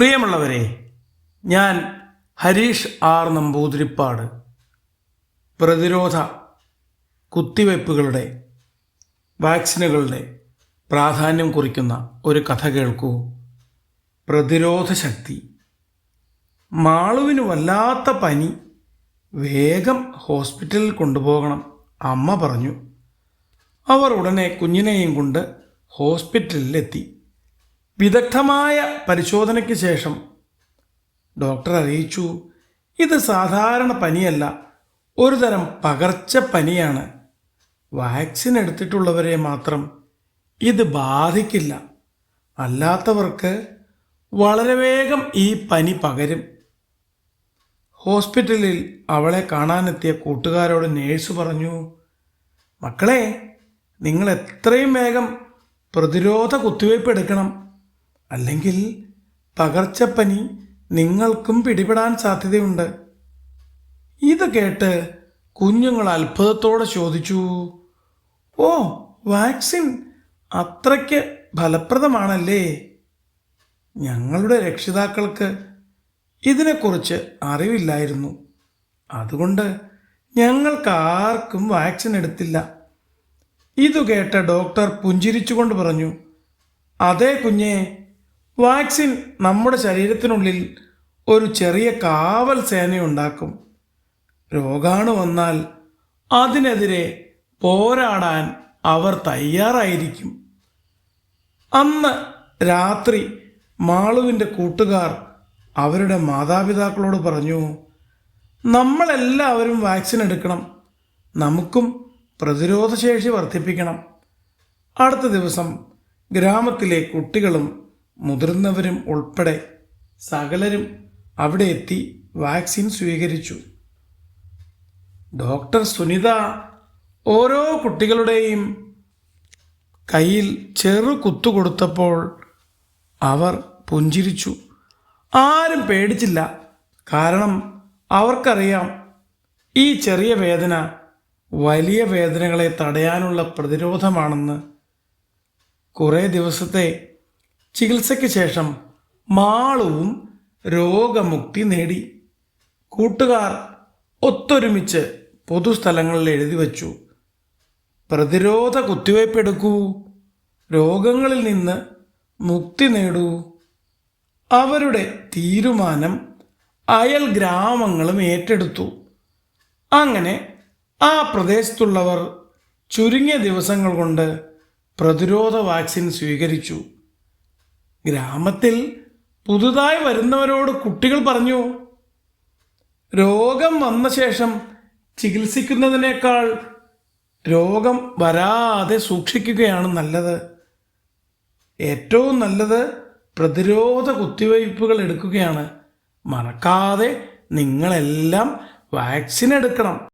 പ്രിയമുള്ളവരെ ഞാൻ ഹരീഷ് ആർ നമ്പൂതിരിപ്പാട് പ്രതിരോധ കുത്തിവയ്പ്പുകളുടെ വാക്സിനുകളുടെ പ്രാധാന്യം കുറിക്കുന്ന ഒരു കഥ കേൾക്കൂ. പ്രതിരോധ ശക്തി. മാളുവിന് വല്ലാത്ത പനി. വേഗം ഹോസ്പിറ്റലിൽ കൊണ്ടുപോകണം അമ്മ പറഞ്ഞു. അവർ ഉടനെ കുഞ്ഞിനെയും കൊണ്ട് ഹോസ്പിറ്റലിലെത്തി. വിദഗ്ധമായ പരിശോധനയ്ക്ക് ശേഷം ഡോക്ടർ അറിയിച്ചു ഇത് സാധാരണ പനിയല്ല ഒരു തരം പകർച്ചപ്പനിയാണ് വാക്സിൻ എടുത്തിട്ടുള്ളവരെ മാത്രം ഇത് ബാധിക്കില്ല. അല്ലാത്തവർക്ക് വളരെ വേഗം ഈ പനി പകരും. ഹോസ്പിറ്റലിൽ അവളെ കാണാനെത്തിയ കൂട്ടുകാരോട് നേഴ്സ് പറഞ്ഞു മക്കളെ നിങ്ങൾ എത്രയും വേഗം പ്രതിരോധ കുത്തിവയ്പ് എടുക്കണം. അല്ലെങ്കിൽ പകർച്ചപ്പനി നിങ്ങൾക്കും പിടിപെടാൻ സാധ്യതയുണ്ട്. ഇത് കേട്ട് കുഞ്ഞുങ്ങൾ അത്ഭുതത്തോടെ ചോദിച്ചു ഓ വാക്സിൻ അത്രയ്ക്ക് ഫലപ്രദമാണല്ലേ? ഞങ്ങളുടെ രക്ഷിതാക്കൾക്ക് ഇതിനെക്കുറിച്ച് അറിവില്ലായിരുന്നു. അതുകൊണ്ട് ഞങ്ങൾക്ക് ആർക്കും വാക്സിൻ എടുത്തില്ല. ഇതു കേട്ട ഡോക്ടർ പുഞ്ചിരിച്ചുകൊണ്ട് പറഞ്ഞു അതേ കുഞ്ഞെ വാക്സിൻ നമ്മുടെ ശരീരത്തിനുള്ളിൽ ഒരു ചെറിയ കാവൽ സേനയുണ്ടാക്കും. രോഗാണു വന്നാൽ അതിനെതിരെ പോരാടാൻ അവർ തയ്യാറായിരിക്കും. അന്ന് രാത്രി മാളുവിന്റെ കൂട്ടുകാർ അവരുടെ മാതാപിതാക്കളോട് പറഞ്ഞു നമ്മളെല്ലാവരും വാക്സിൻ എടുക്കണം. നമുക്കും പ്രതിരോധശേഷി വർദ്ധിപ്പിക്കണം. അടുത്ത ദിവസം ഗ്രാമത്തിലെ കുട്ടികളും മുതിർന്നവരും ഉൾപ്പെടെ സകലരും അവിടെ എത്തി വാക്സിൻ സ്വീകരിച്ചു. ഡോക്ടർ സുനിത ഓരോ കുട്ടികളുടെയും കയ്യിൽ ചെറു കുത്തു കൊടുത്തപ്പോൾ അവർ പുഞ്ചിരിച്ചു. ആരും പേടിച്ചില്ല. കാരണം അവർക്കറിയാം ഈ ചെറിയ വേദന വലിയ വേദനകളെ തടയാനുള്ള പ്രതിരോധമാണെന്ന്. കുറേ ദിവസത്തെ ചികിത്സയ്ക്ക് ശേഷം മാളവും രോഗമുക്തി നേടി. കൂട്ടുകാർ ഒത്തൊരുമിച്ച് പൊതുസ്ഥലങ്ങളിൽ എഴുതി വച്ചു. പ്രതിരോധ കുത്തിവയ്പ് എടുക്കൂ. രോഗങ്ങളിൽ നിന്ന് മുക്തി നേടൂ. അവരുടെ തീരുമാനം അയൽ ഗ്രാമങ്ങളും ഏറ്റെടുത്തു. അങ്ങനെ ആ പ്രദേശത്തുള്ളവർ ചുരുങ്ങിയ ദിവസങ്ങൾ കൊണ്ട് പ്രതിരോധ വാക്സിൻ സ്വീകരിച്ചു. ഗ്രാമത്തിൽ പുതുതായി വരുന്നവരോട് കുട്ടികൾ പറഞ്ഞു രോഗം വന്ന ശേഷം ചികിത്സിക്കുന്നതിനേക്കാൾ രോഗം വരാതെ സൂക്ഷിക്കുകയാണ് നല്ലത്. ഏറ്റവും നല്ലത് പ്രതിരോധ കുത്തിവയ്പ്പുകൾ എടുക്കുകയാണ്. മറക്കാതെ നിങ്ങളെല്ലാം വാക്സിൻ എടുക്കണം.